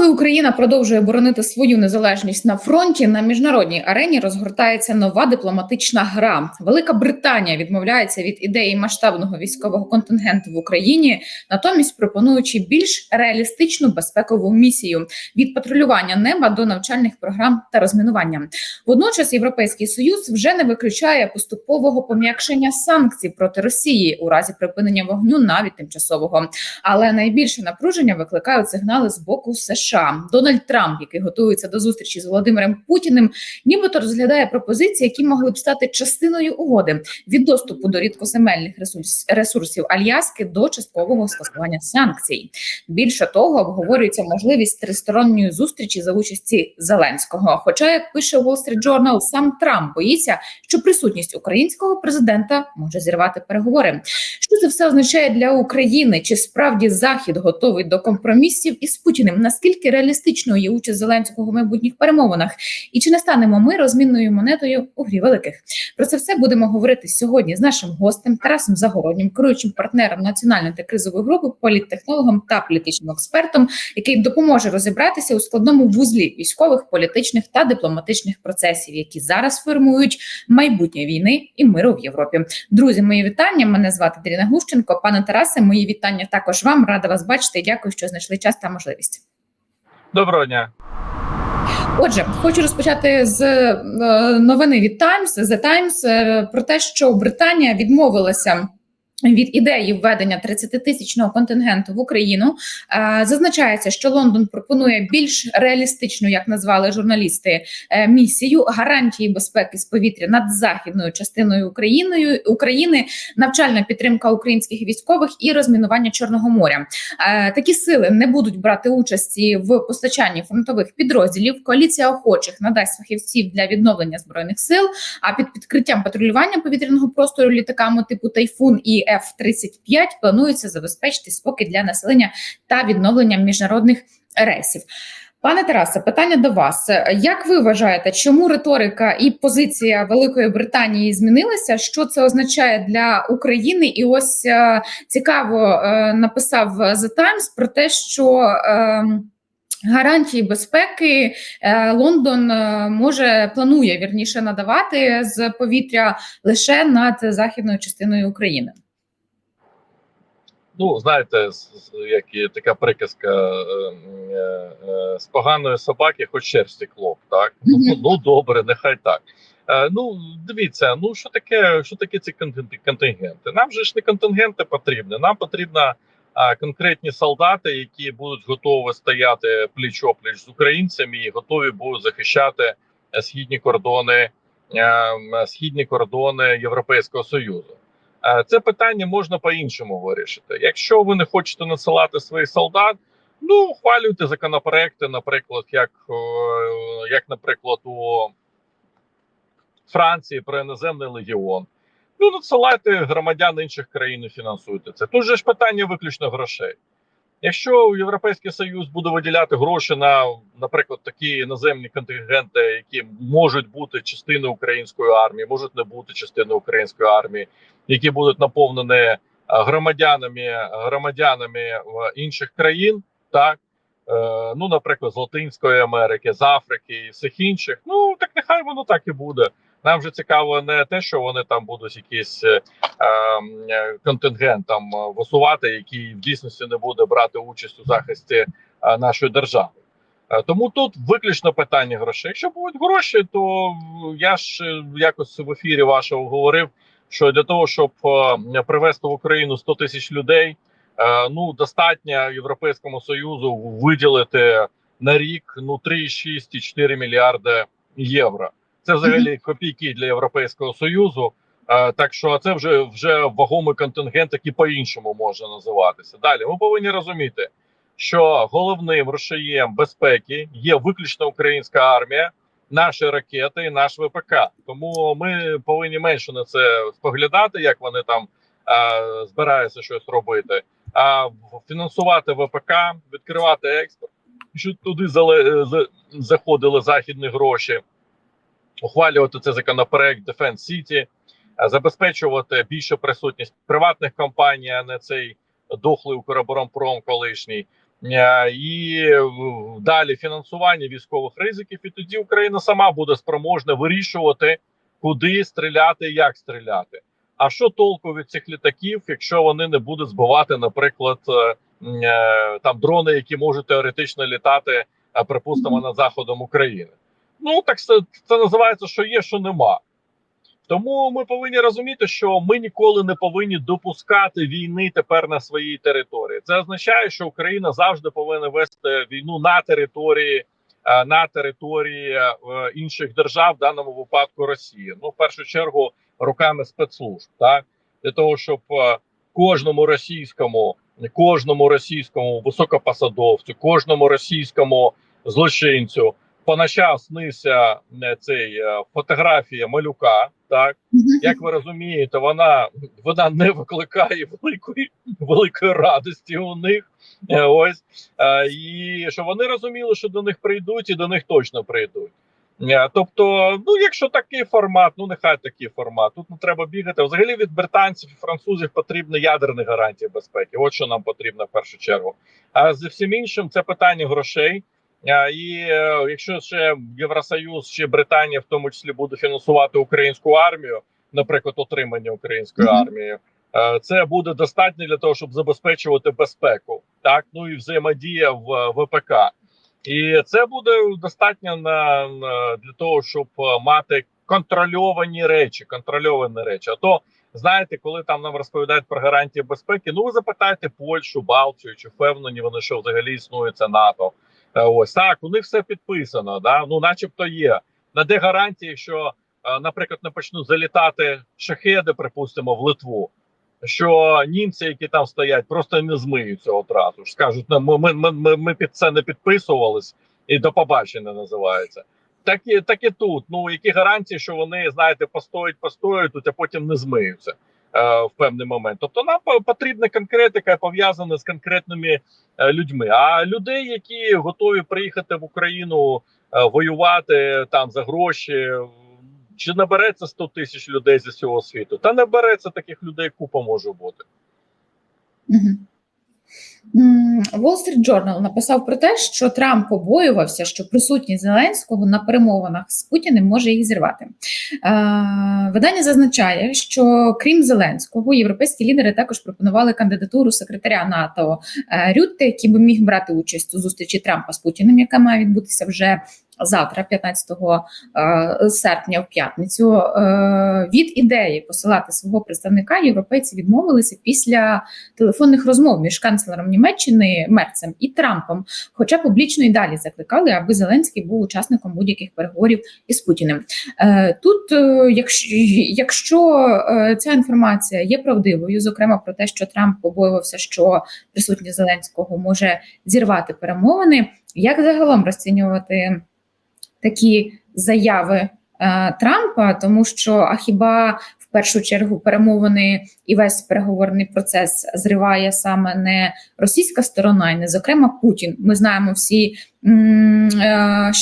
Поки Україна продовжує боронити свою незалежність на фронті, на міжнародній арені розгортається нова дипломатична гра. Велика Британія відмовляється від ідеї масштабного військового контингенту в Україні, натомість пропонуючи більш реалістичну безпекову місію від патрулювання неба до навчальних програм та розмінування. Водночас Європейський Союз вже не виключає поступового пом'якшення санкцій проти Росії у разі припинення вогню, навіть тимчасового. Але найбільше напруження викликають сигнали з боку США. Дональд Трамп, який готується до зустрічі з Володимиром Путіним, нібито розглядає пропозиції, які могли б стати частиною угоди від доступу до рідкоземельних ресурс, ресурсів Альяски до часткового скасування санкцій. Більше того, обговорюється можливість тристоронньої зустрічі за участі Зеленського. Хоча, як пише Wall Street Journal, сам Трамп боїться, що присутність українського президента може зірвати переговори. Що це все означає для України? Чи справді Захід готовий до компромісів із Путіним? Наскільки реалістичною є участь Зеленського в майбутніх перемовинах? І чи не станемо ми розмінною монетою у грі великих? Про це все будемо говорити сьогодні з нашим гостем Тарасом Загороднім, керуючим партнером національної та кризової групи, політтехнологом та політичним експертом, який допоможе розібратися у складному вузлі військових, політичних та дипломатичних процесів, які зараз формують майбутнє війни і миру в Європі. Друзі, мої вітання. Мене звати Даріна Глущенко. Пане Тарасе, мої вітання також вам. Рада вас бачити. Дякую, що знайшли час та можливість. Доброго дня. Отже, хочу розпочати з е, новини від Times, The Times, е, про те, що Британія відмовилася. Від ідеї введення 30-тисячного контингенту в Україну е, зазначається, що Лондон пропонує більш реалістичну, як назвали журналісти, е, місію гарантії безпеки з повітря над західною частиною Україною України, навчальна підтримка українських військових і розмінування Чорного моря. Е, такі сили не будуть брати участі в постачанні фронтових підрозділів. Коаліція охочих надасть фахівців для відновлення збройних сил. А під підкриттям патрулювання повітряного простору літаками типу Тайфун і F-35 планується забезпечити спокій для населення та відновлення міжнародних рейсів. Пане Тарасе, питання до вас. Як ви вважаєте, чому риторика і позиція Великої Британії змінилася? Що це означає для України? І ось е, цікаво е, написав The Times про те, що е, Гарантії безпеки Лондон може планує вірніше надавати з повітря лише над західною частиною України. Ну, знаєте, як і така приказка е, е, е, з поганої собаки, хоч шерсті клоп, так? Mm -hmm. Ну, ну добре, нехай так. Е, ну, дивіться, ну що таке, що таке ці контингенти? Нам же ж не контингенти потрібні, нам потрібно а, конкретні солдати, які будуть готові стояти пліч опліч з українцями і готові будуть захищати східні кордони, е, східні кордони Європейського Союзу. Це питання можна по-іншому вирішити. Якщо ви не хочете насилати своїх солдат, ну ухвалюйте законопроекти, наприклад, як, як наприклад, у Франції про іноземний легіон. Ну, надсилайте громадян інших країн і фінансуйте це. Тут же ж питання виключно грошей. Якщо Європейський Союз буде виділяти гроші на, наприклад, такі іноземні контингенти, які можуть бути частиною української армії, можуть не бути частиною української армії, які будуть наповнені громадянами громадянами інших країн, так е, ну, наприклад, з Латинської Америки, з Африки і всіх інших, ну так нехай воно так і буде. Нам вже цікаво не те, що вони там будуть якийсь е, е, контингент там висувати, який в дійсності не буде брати участь у захисті е, нашої держави. Е, тому тут виключно питання грошей. Якщо будуть гроші, то я ж якось в ефірі вашого говорив, що для того, щоб е, привезти в Україну 100 тисяч людей, е, ну достатньо Європейському Союзу виділити на рік ну 3,6-4 мільярди євро. Це взагалі копійки для Європейського союзу. А, так що це вже вже вагомий контингент, який по-іншому може називатися. Далі ми повинні розуміти, що головним рушієм безпеки є виключно українська армія, наші ракети і наш ВПК. Тому ми повинні менше на це споглядати, як вони там а, збираються щось робити. А фінансувати ВПК, відкривати експорт, щоб туди заходили західні гроші ухвалювати цей законопроект Defense City, забезпечувати більшу присутність приватних компаній, а не цей дохлий Укроборонпром колишній. е, і е, далі фінансування військових ризиків, і тоді Україна сама буде спроможна вирішувати, куди стріляти, як стріляти. А що толку від цих літаків, якщо вони не будуть збивати, наприклад, е, е, там дрони, які можуть теоретично літати, е, припустимо, над заходом України? Ну так це, це називається, що є, що нема. Тому ми повинні розуміти, що ми ніколи не повинні допускати війни тепер на своїй території. Це означає, що Україна завжди повинна вести війну на території е, на території е, інших держав, в даному випадку Росії. Ну, в першу чергу, руками спецслужб, так для того, щоб е, кожному російському, кожному російському високопосадовцю, кожному російському злочинцю по ночам снився е, цей е, фотографія малюка. Так як ви розумієте, вона вона не викликає великої великої радості у них. Е, Ось і щоб вони розуміли, що до них прийдуть, і до них точно прийдуть. Тобто, ну якщо такий формат, ну нехай такий формат. Тут не треба бігати. Взагалі від британців і французів потрібні ядерні гарантії безпеки. От що нам потрібно в першу чергу. А з всім іншим це питання грошей. Е, І е, якщо ще Євросоюз чи Британія в тому числі буде фінансувати українську армію, наприклад, отримання української армії, е, це буде достатньо для того, щоб забезпечувати безпеку, так ну і взаємодія в ВПК. І це буде достатньо на, на для того, щоб е, мати контрольовані речі, контрольовані речі. А то знаєте, коли там нам розповідають про гарантії безпеки, ну ви запитайте Польщу, Балтію, чи впевнені вони, що взагалі існує це НАТО. Е, Ось так, у них все підписано, да? ну начебто є. На де гарантії, що, е, наприклад, не почнуть залітати шахеди, припустимо, в Литву, що німці, які там стоять, просто не змиються одразу. ж Скажуть, «Ну, ми, ми, ми, ми, під це не підписувались, і до побачення називається. Так і, так і тут. Ну які гарантії, що вони, знаєте, постоять, постоять, тут, а потім не змиються в певний момент. Тобто нам потрібна конкретика пов'язана з конкретними е, людьми. А людей, які готові приїхати в Україну е, воювати там за гроші. Чи набереться 100 тисяч людей зі всього світу? Та не береться таких людей, купа може бути. Wall Street Journal написав про те, що Трамп побоювався, що присутність Зеленського на перемовинах з Путіним може їх зірвати. Е, Видання зазначає, що крім Зеленського, європейські лідери також пропонували кандидатуру секретаря НАТО е, Рютте, який би міг брати участь у зустрічі Трампа з Путіним, яка має відбутися вже завтра, 15 е, серпня, в п'ятницю. Е, Від ідеї посилати свого представника європейці відмовилися після телефонних розмов між канцлером Німеччини Мерцем і Трампом, хоча публічно і далі закликали, аби Зеленський був учасником будь-яких переговорів із Путіним. Е, Тут, якщо, ця інформація є правдивою, зокрема про те, що Трамп побоювався, що присутність Зеленського може зірвати перемовини, як загалом розцінювати такі заяви е, Трампа, тому що а хіба в першу чергу перемовини і весь переговорний процес зриває саме не російська сторона, і не зокрема Путін. Ми знаємо всі, е,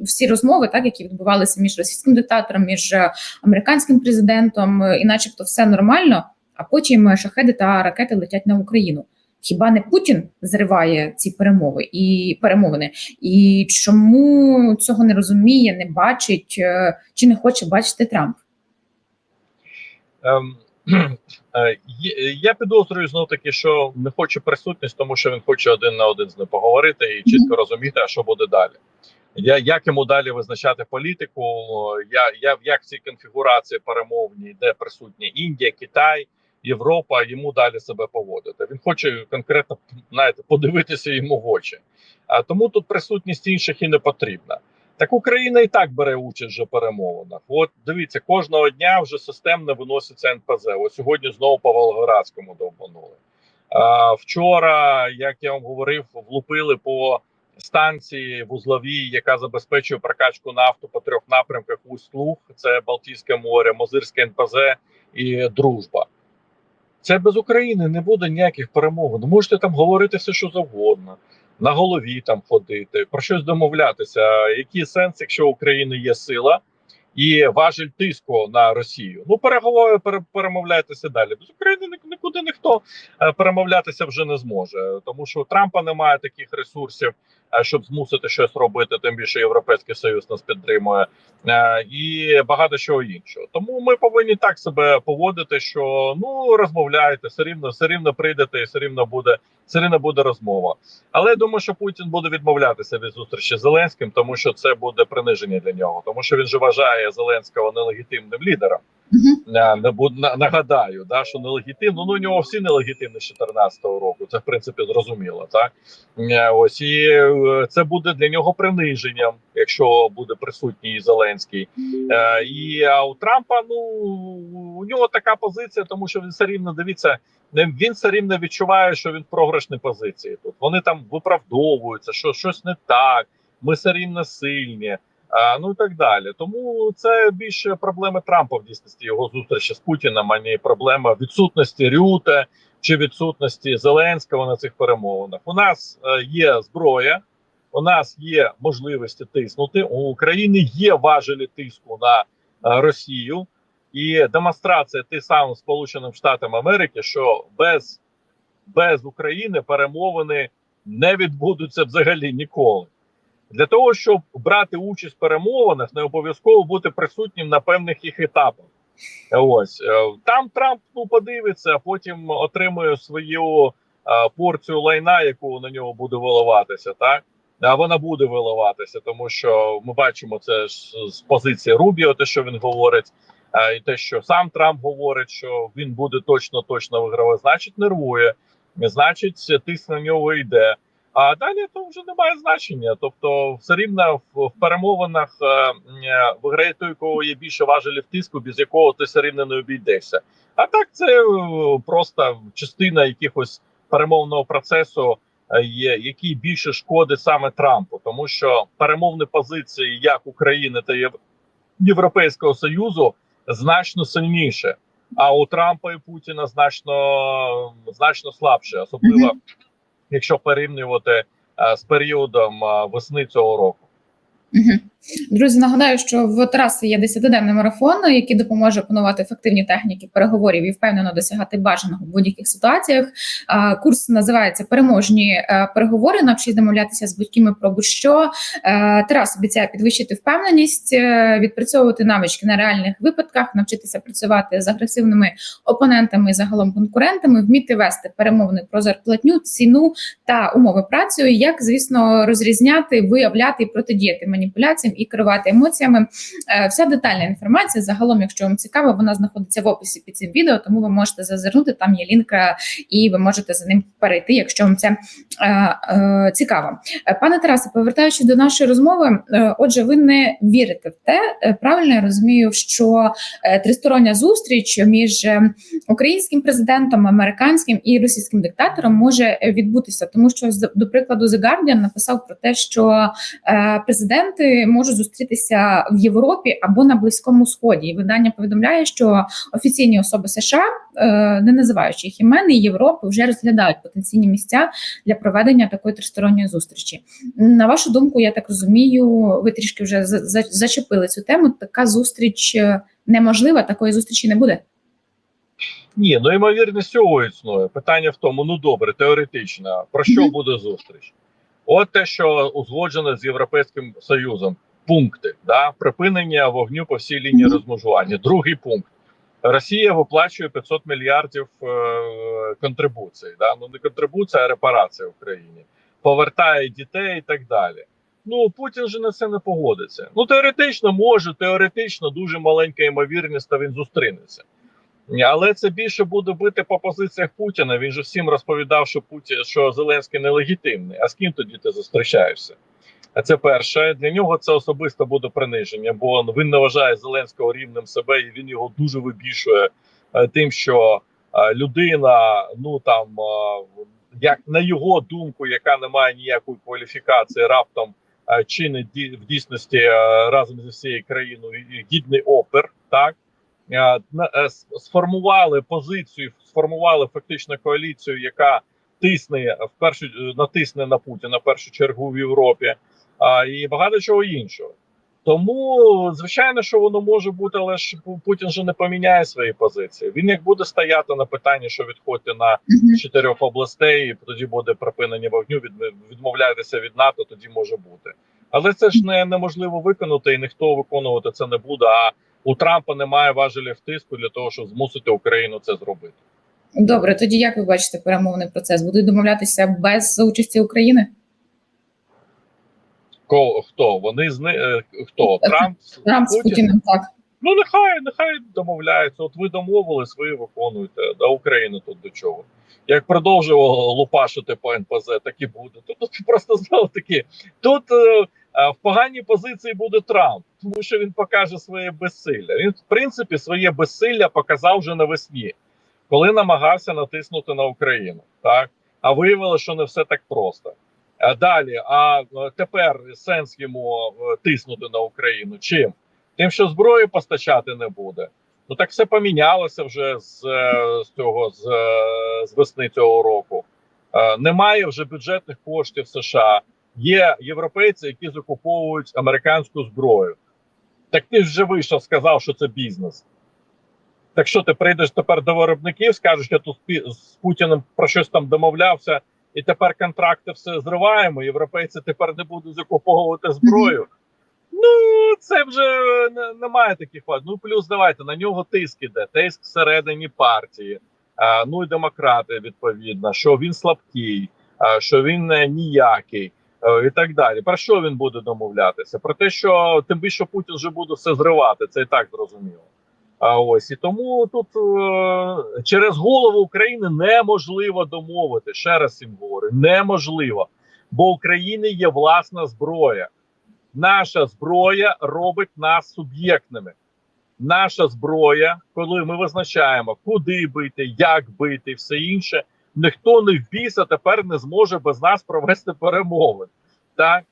всі розмови, так які відбувалися між російським диктатором, між американським президентом, е, і, начебто, все нормально. А потім шахеди та ракети летять на Україну. Хіба не Путін зриває ці перемови і перемовини? І чому цього не розуміє, не бачить е, чи не хоче бачити Трамп? Е, я підозрюю знов таки, що не хоче присутність, тому що він хоче один на один з ним поговорити і чітко розуміти, а що буде далі. Я, як йому далі визначати політику? Я, я як в цій конфігурації перемовні, де присутні Індія, Китай, Європа, йому далі себе поводити. Він хоче конкретно знаєте, подивитися йому в очі. А тому тут присутність інших і не потрібна. Так Україна і так бере участь вже в перемовинах. От дивіться, кожного дня вже системно виноситься НПЗ. Ось сьогодні знову по Волгоградському довбанули. А, вчора, як я вам говорив, влупили по станції вузловій, яка забезпечує прокачку нафту по трьох напрямках Усть-Луг. Це Балтійське море, Мозирське НПЗ і Дружба. Це без України не буде ніяких перемовин. Можете там говорити все, що завгодно, на голові там ходити, про щось домовлятися. Який сенс, якщо у України є сила, і важель тиску на Росію. Ну переговори пере, перемовляйтеся далі. Без України нікуди ніхто е, перемовлятися вже не зможе, тому що у Трампа немає таких ресурсів, щоб змусити щось робити. Тим більше Європейський Союз нас підтримує, е, і багато чого іншого. Тому ми повинні так себе поводити, що ну розмовляйте, все рівно, все рівно прийдете, і все рівно буде все рівно буде розмова. Але я думаю, що Путін буде відмовлятися від зустрічі з Зеленським, тому що це буде приниження для нього, тому що він же вважає Зеленського нелегітимним лідером. Буд нагадаю, да що нелегітимно. Ну у нього всі нелегітимні з 14-го року. Це в принципі зрозуміло. Так Е, ось і е, це буде для нього приниженням, якщо буде присутній Зеленський. І а у Трампа ну у нього така позиція, тому що він все рівно дивіться. Він все рівно відчуває, що він в програшній позиції. Тут вони там виправдовуються, що щось не так. Ми все рівно сильні. Ну і так далі. Тому це більше проблеми Трампа в дійсності його зустрічі з Путіним, а не проблема відсутності Рюте чи відсутності Зеленського на цих перемовинах. У нас е, є зброя, у нас є можливості тиснути. У України є важелі тиску на е, Росію і демонстрація тим самим Сполученим Штатам Америки, що без, без України перемовини не відбудуться взагалі ніколи. Для того щоб брати участь в перемовинах, не обов'язково бути присутнім на певних їх етапах. Ось е, там Трамп ну подивиться, а потім отримує свою е, порцію лайна, яку на нього буде виливатися. Так а вона буде виливатися, тому що ми бачимо це ж з позиції Рубіо, те, що він говорить, е, і те, що сам Трамп говорить, що він буде точно точно вигравати, значить, нервує, значить, тиск на нього йде. А далі то вже немає значення. Тобто, все рівно в, перемовинах е, е, виграє той, у кого є більше важелів тиску, без якого ти все рівно не обійдешся. А так це е, просто частина якихось перемовного процесу, який більше шкодить саме Трампу, тому що перемовні позиції як України та Єв... Європейського Союзу значно сильніше. А у Трампа і Путіна значно значно слабше, особливо. Якщо порівнювати е, з періодом е, весни цього року. Друзі, нагадаю, що в Тараси є 10-денний марафон, який допоможе опанувати ефективні техніки переговорів і впевнено досягати бажаного в будь-яких ситуаціях. Курс називається Переможні е, переговори. Навчись домовлятися з будь-кими про будь-що. Е, Тарас обіцяє підвищити впевненість, е, відпрацьовувати навички на реальних випадках, навчитися працювати з агресивними опонентами, і загалом конкурентами, вміти вести перемовини про зарплатню, ціну та умови праці. Як звісно розрізняти, виявляти і протидіяти маніпуляціям і керувати емоціями. Е, Вся детальна інформація загалом, якщо вам цікаво, вона знаходиться в описі під цим відео, тому ви можете зазирнути. Там є лінк, е, і ви можете за ним перейти, якщо вам це е, цікаво. Пане Тарасе, повертаючись до нашої розмови, отже, ви не вірите в те, правильно я розумію, що тристороння зустріч між українським президентом, американським і російським диктатором може відбутися, тому що до прикладу, The Guardian написав про те, що е, президенти можуть зустрітися в Європі або на Близькому Сході. І видання повідомляє, що офіційні особи США, е, не називаючи їх імен, і Європи, вже розглядають потенційні місця для проведення такої тристоронньої зустрічі. На вашу думку, я так розумію, ви трішки вже за- за- зачепили цю тему. Така зустріч е, неможлива, такої зустрічі не буде. Ні, ну ймовірність всього існує. Питання в тому: ну добре, теоретично, про що буде зустріч? От те, що узгоджено з Європейським Союзом, пункти да припинення вогню по всій лінії розмежування. Другий пункт. Росія виплачує 500 мільярдів е, контрибуцій. Да? Ну не контрибуція, а репарація в Україні. Повертає дітей і так далі. Ну Путін же на це не погодиться. Ну теоретично може, теоретично дуже маленька ймовірність, та він зустрінеться. Але це більше буде бити по позиціях Путіна. Він же всім розповідав, що Путін, що Зеленський нелегітимний. А з ким тоді ти зустрічаєшся? А це перше для нього це особисто буде приниження, бо він не вважає Зеленського рівнем себе, і він його дуже вибільшує е, тим, що е, людина, ну там е, як на його думку, яка не має ніякої кваліфікації, раптом чинить в дійсності разом зі всією країною гідний опер, так сформували позицію, сформували фактично коаліцію, яка тисне в першу е, натисне на Путіна в першу чергу в Європі, а і багато чого іншого. Тому, звичайно, що воно може бути, але ж Путін же не поміняє свої позиції. Він як буде стояти на питанні, що відходьте на чотирьох областей, і тоді буде припинення вогню, від, відмовляйтеся від НАТО, тоді може бути. Але це ж не неможливо виконати, і ніхто виконувати це не буде. А у Трампа немає важелів тиску для того, щоб змусити Україну це зробити. Добре, тоді як ви бачите перемовний процес? Будуть домовлятися без участі України? Ко хто вони зни е, хто Трамп Трамп з Путіним так. Ну нехай нехай домовляються. От ви домовились, ви виконуєте. Да Україна тут до чого. Як продовжував лупашити по НПЗ, так і буде. Тут, тут просто знову таки тут е, е, в поганій позиції буде Трамп, тому що він покаже своє безсилля. Він, в принципі, своє безсилля показав вже навесні, коли намагався натиснути на Україну. Так а виявилося, що не все так просто. А далі, а е, тепер сенс йому е, тиснути на Україну. Чим? Тим, що зброї постачати не буде. Ну так все помінялося вже з, е, з цього з, е, з весни цього року. Е, Немає вже бюджетних коштів США. Є європейці, які закуповують американську зброю. Так ти ж вже вийшов, сказав, що це бізнес. Так що ти прийдеш тепер до виробників, скажеш, я тут з Путіним про щось там домовлявся, і тепер контракти все зриваємо. Європейці тепер не будуть закуповувати зброю. Ну, це вже немає таких вад. Ну, плюс давайте на нього тиск іде, тиск всередині партії. А, ну і демократи, відповідно, що він слабкий, а, що він ніякий. Е, І так далі. Про що він буде домовлятися? Про те, що тим більше Путін вже буде все зривати, це і так зрозуміло. А ось і тому тут е, через голову України неможливо домовити. Ще раз їм говорю, неможливо, бо України є власна зброя. Наша зброя робить нас суб'єктними. Наша зброя, коли ми визначаємо, куди бити, як бити, все інше, ніхто не в біса тепер не зможе без нас провести перемови. Так?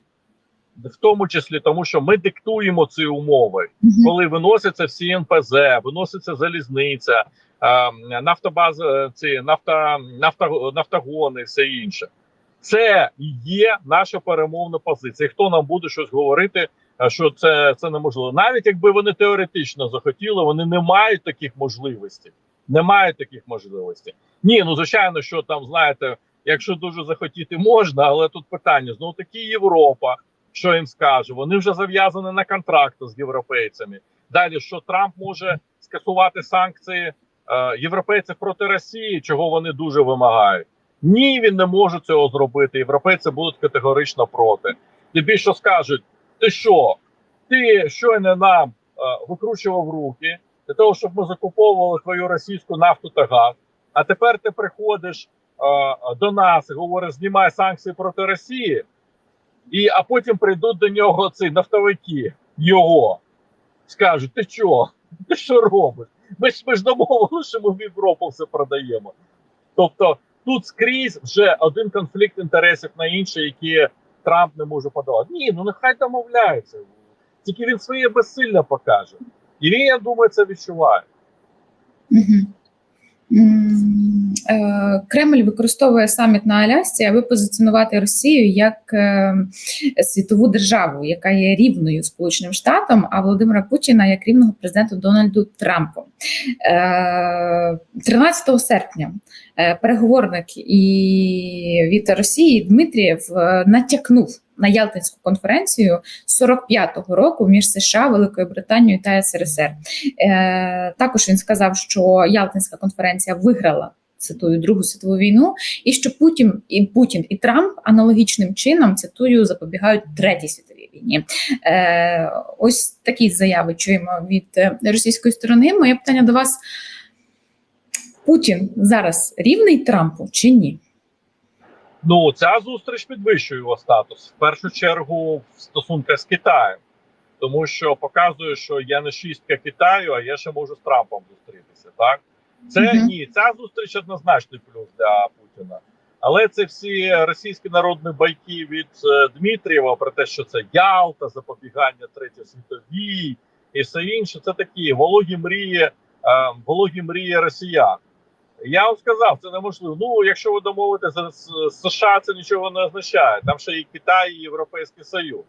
В тому числі тому, що ми диктуємо ці умови Мгм. коли виносяться всі НПЗ, виноситься залізниця, е, нафтобази, е, ці нафта, нафта, нафтогони, все інше. Це і є наша перемовна позиція. Хто нам буде щось говорити, е, що це, це неможливо? Навіть якби вони теоретично захотіли, вони не мають таких можливостей. Не мають таких можливостей. Ні, ну звичайно, що там знаєте, якщо дуже захотіти, можна, але тут питання знову таки Європа. Що їм скаже? Вони вже зав'язані на контракти з європейцями. Далі що Трамп може скасувати санкції е, європейців проти Росії, чого вони дуже вимагають. Ні, він не може цього зробити. Європейці будуть категорично проти. Тим більше скажуть: ти що? Ти щойно нам е, викручував руки для того, щоб ми закуповували твою російську нафту та газ. А тепер ти приходиш е, до нас і говориш, знімай санкції проти Росії. І, а потім прийдуть до нього ці нафтовики його. Скажуть: ти що? Ти що робиш? Ми ж ми ж домовилися, що ми в Європу все продаємо. Тобто тут скрізь вже один конфлікт інтересів на інший, які Трамп не може подавати. Ні, ну нехай домовляється. Тільки він своє безсилля покаже. І я думаю, це відчуває. Е, Кремль використовує саміт на Алясці, аби позиціонувати Росію як е, світову державу, яка є рівною Сполученим Штатам, а Володимира Путіна як рівного президенту Дональду Трампу. Е, 13 серпня е, переговорник і від Росії Дмитрієв е, натякнув на Ялтинську конференцію 45-го року між США, Великою Британією та СРСР. Е, також він сказав, що Ялтинська конференція виграла. Цитую Другу світову війну, і що Путін і Путін і Трамп аналогічним чином цитую запобігають третій світовій війні. Е, ось такі заяви чуємо від е, російської сторони. Моє питання до вас: Путін зараз рівний Трампу чи ні? Ну, ця зустріч підвищує його статус в першу чергу в стосунках з Китаєм, тому що показує, що я не шістка Китаю, а я ще можу з Трампом зустрітися. Так це Мгм. ні, ця зустріч однозначний плюс для Путіна. Але це всі російські народні байки від е, Дмитрієва про те, що це Ялта, запобігання третій світовій і все інше. Це такі вологі мрії, е, вологі мрії росіян. Я вам сказав, це неможливо. Ну, якщо ви домовитеся з США, це нічого не означає. Там ще і Китай, і Європейський Союз.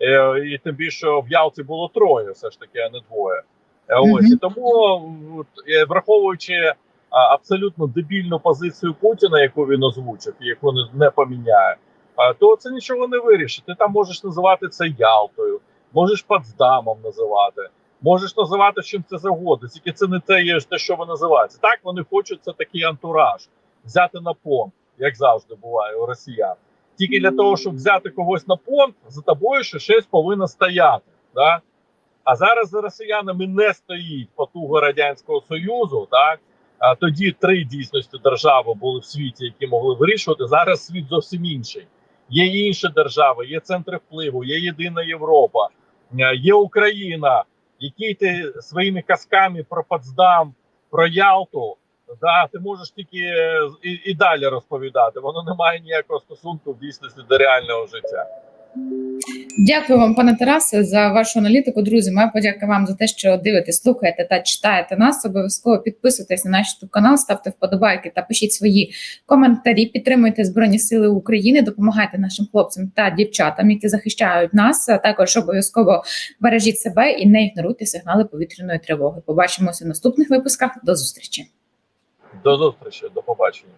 Е, і тим більше в Ялті було троє, все ж таки, а не двоє. Е, Ось Мгм. і тому, враховуючи абсолютно дебільну позицію Путіна, яку він озвучив, і яку не, не поміняє, а, то це нічого не вирішить. Ти там можеш називати це Ялтою, можеш Потсдамом називати, можеш називати чим це завгодно. Тільки це не те, є те, що ви називаєте. Так вони хочуть це такий антураж взяти на понт, як завжди буває у росіян. Тільки для того, щоб взяти когось на понт, за тобою ще щось повинно стояти. Да? А зараз за росіянами не стоїть потуга радянського союзу. Так а тоді три дійсності держави були в світі, які могли вирішувати. Зараз світ зовсім інший. Є інші держави, є центри впливу, є єдина Європа, є Україна, який ти своїми казками про Потсдам, про Ялту. Да, ти можеш тільки е, і, і далі розповідати. Воно не має ніякого стосунку в дійсності до реального життя. Дякую вам, пане Тарасе, за вашу аналітику. Друзі, моя подяка вам за те, що дивитесь, слухаєте та читаєте нас. Обов'язково підписуйтесь на наш канал, ставте вподобайки та пишіть свої коментарі. Підтримуйте Збройні Сили України, допомагайте нашим хлопцям та дівчатам, які захищають нас. А також обов'язково бережіть себе і не ігноруйте сигнали повітряної тривоги. Побачимося в наступних випусках. До зустрічі. До зустрічі, до побачення.